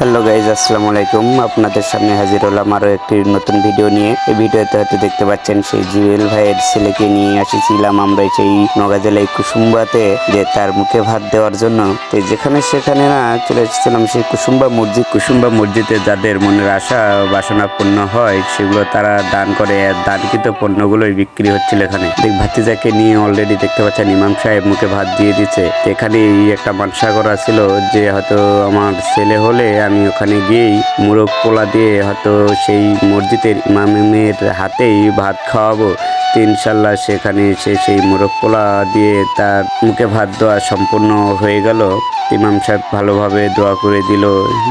Hello guys, আসসালামু আলাইকুম। আপনাদের সামনে হাজির হলাম আরও একটি নতুন ভিডিও নিয়ে। এই ভিডিওতে হয়তো দেখতে পাচ্ছেন সেই জুয়েল ভাইয়ের ছেলেকে নিয়ে এসেছিলাম আমরা সেই নগা জেলায় কুসুম্বাতে, যে তার মুখে ভাত দেওয়ার জন্য। তো যেখানে সেখানে না চলে এসেছিলাম সেই কুসুম্বা মসজিদ। কুসুম্বা মসজিদে যাদের মনের আশা, বাসনা পূর্ণ হয়, সেগুলো তারা দান করে। দানকৃত পণ্যগুলোই বিক্রি হচ্ছিল এখানে। দেখ, ভাতিজাকে নিয়ে অলরেডি দেখতে পাচ্ছেন, ইমাম সাহেব মুখে ভাত দিয়ে দিচ্ছে। এখানে একটা মানসা করা ছিল যে হয়তো আমার ছেলে হলে আমি ওখানে গিয়েই মুরগ পোলা দিয়ে হয়তো সেই মসজিদের ইমামের হাতেই ভাত খাওয়াবো। ইনশাল্লাহ সেখানে এসে সেই মোরগ পোলা দিয়ে তার মুখে ভাত দেওয়া সম্পূর্ণ হয়ে গেল। ইমাম সাহেব ভালোভাবে দোয়া করে দিল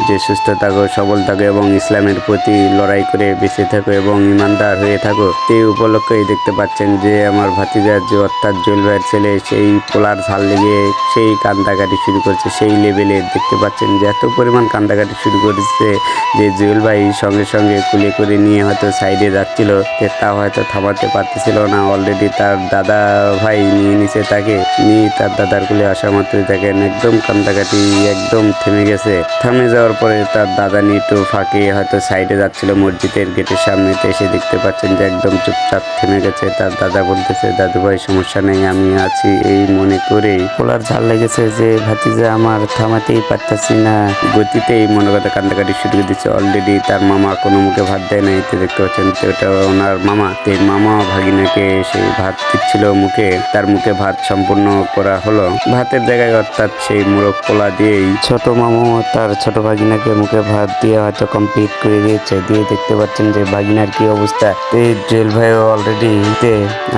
যে, সুস্থ থাকো, সবল থাকো এবং ইসলামের প্রতি লড়াই করে বেঁচে থাকো এবং ইমানদার হয়ে থাকো। এই উপলক্ষেই দেখতে পাচ্ছেন যে, আমার ভাতিজা যে অর্থাৎ জুয়েল ভাইয়ের ছেলে, সেই পোলার ঝাল লেগে সেই কান্দাকাটি শুরু করছে। সেই লেভেলে দেখতে পাচ্ছেন যে, এত পরিমাণ কান্দাকাটি শুরু করেছে যে, জুয়েল ভাই সঙ্গে সঙ্গে কুলে করে নিয়ে হয়তো সাইডে যাচ্ছিল তা হয়তো থামাতে পারতেছিল না অলরেডি তার দাদা ভাই নিয়ে নিছে তাকে, নিয়ে তার দাদার কুলে আসা মাত্রই দেখেন একদম কান্দাকাটি, একদম থেমে গেছে। থেমে যাওয়ার পরে তার দাদা নিয়ে একটু ফাঁকে হয়তো সাইডে যাচ্ছিল মসজিদের গেটের সামনে এসে দেখতে পাচ্ছেন যে একদম চুপচাপ থেমে গেছে। তার দাদা বলতেছে, দাদু ভাই, সমস্যা নেই, আমি আছি এই মনে করেই। পোলার ঝাল লেগেছে যে, ভাতিজা, আমার থামাতেই পারতাছি না। গতিতেই মনে কথা কান্দাকাটি শুরু করে দিচ্ছে। অলরেডি তার মামা কোনো মুখে ভাত দেয় নাই। তো দেখতে পাচ্ছেন তো এটা ওনার মামা। তো মামা ভাগিনাকে সেই ভাত দিচ্ছিল মুখে? তার মুখে ভাত সম্পূর্ণ করা হলো। ভাতের জায়গায় অর্থাৎ সেই মোরগ পোলা দিয়েই ছোট মামু তার ছোট ভাগিনাকে মুখে ভাত দিয়ে হয়তো কমপ্লিট করে দিয়েছে। দিয়ে দেখতে পাচ্ছেন যে ভাগিনার কি অবস্থা। এই জুয়েল ভাইও অলরেডি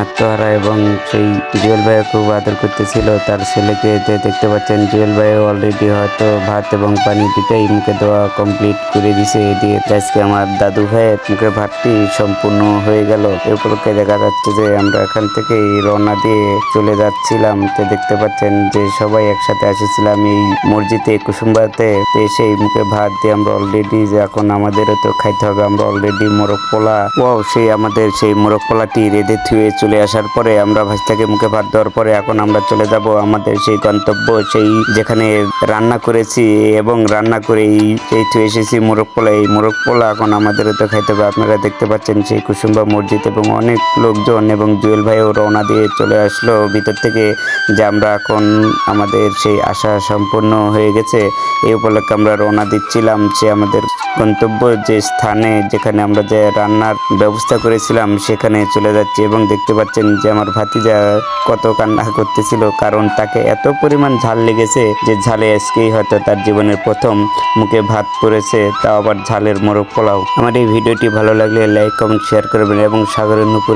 আত্মহারা এবং সেই জুয়েল ভাইও খুব আদর করতেছিল তার ছেলেকে। দেখতে পাচ্ছেন জুয়েল ভাইও অলরেডি হয়তো ভাত এবং পানি দুটাই মুখে দেওয়া কমপ্লিট করে দিছে। দিয়ে আজকে আমার দাদু ভাইয়ের মুখে ভাতটি সম্পূর্ণ হয়ে গেল। এ উপলক্ষে দেখা যাচ্ছে যে আমরা এখান থেকে রওনা দিয়ে চলে যাচ্ছিলাম, তো দেখতে পাচ্ছেন যে সবাই একসাথে এসেছিলাম এই মসজিদে, কুসুম্বাতে। তো সেই মুখে ভাত দিয়ে আমরা অলরেডি যে এখন আমাদেরও তো খাইতে হবে, আমরা অলরেডি মোরগ পোলা। ও সেই আমাদের সেই মোরগ পোলাটি রেঁধে থুয়ে চলে আসার পরে আমরা ভাজটাকে মুখে ভাত দেওয়ার পরে এখন আমরা চলে যাব আমাদের সেই গন্তব্য, সেই যেখানে রান্না করেছি এবং রান্না করে এই এই থুয়ে এসেছি মোরগ পোলা। এই মোরগ পোলা এখন আমাদেরও তো খাইতে হবে। আপনারা দেখতে পাচ্ছেন সেই কুসুম্বা মসজিদ এবং অনেক লোকজন এবং জুয়েল ভাইও রওনা দিয়ে চলে আসলো। ভিতর থেকে যে আমরা এখন আমাদের সেই আশা সম্পূর্ণ হয়ে গেছে, এই উপলক্ষে আমরা রওনা দিচ্ছিলাম যে আমাদের গন্তব্য যে স্থানে যেখানে আমরা যে রান্নার ব্যবস্থা করেছিলাম সেখানে চলে যাচ্ছি এবং দেখতে পাচ্ছেন যে আমার ভাতিজা কত কান্না করতেছিল কারণ তাকে এত পরিমাণ ঝাল লেগেছে যে ঝালে আজকেই হয়তো তার জীবনের প্রথম মুখে ভাত পড়েছে, তাও আবার ঝালের মোরগ পোলাও। আমার এই ভিডিওটি ভালো লাগলে লাইক, কমেন্ট শেয়ার করবেন এবং সাগরের নুপুর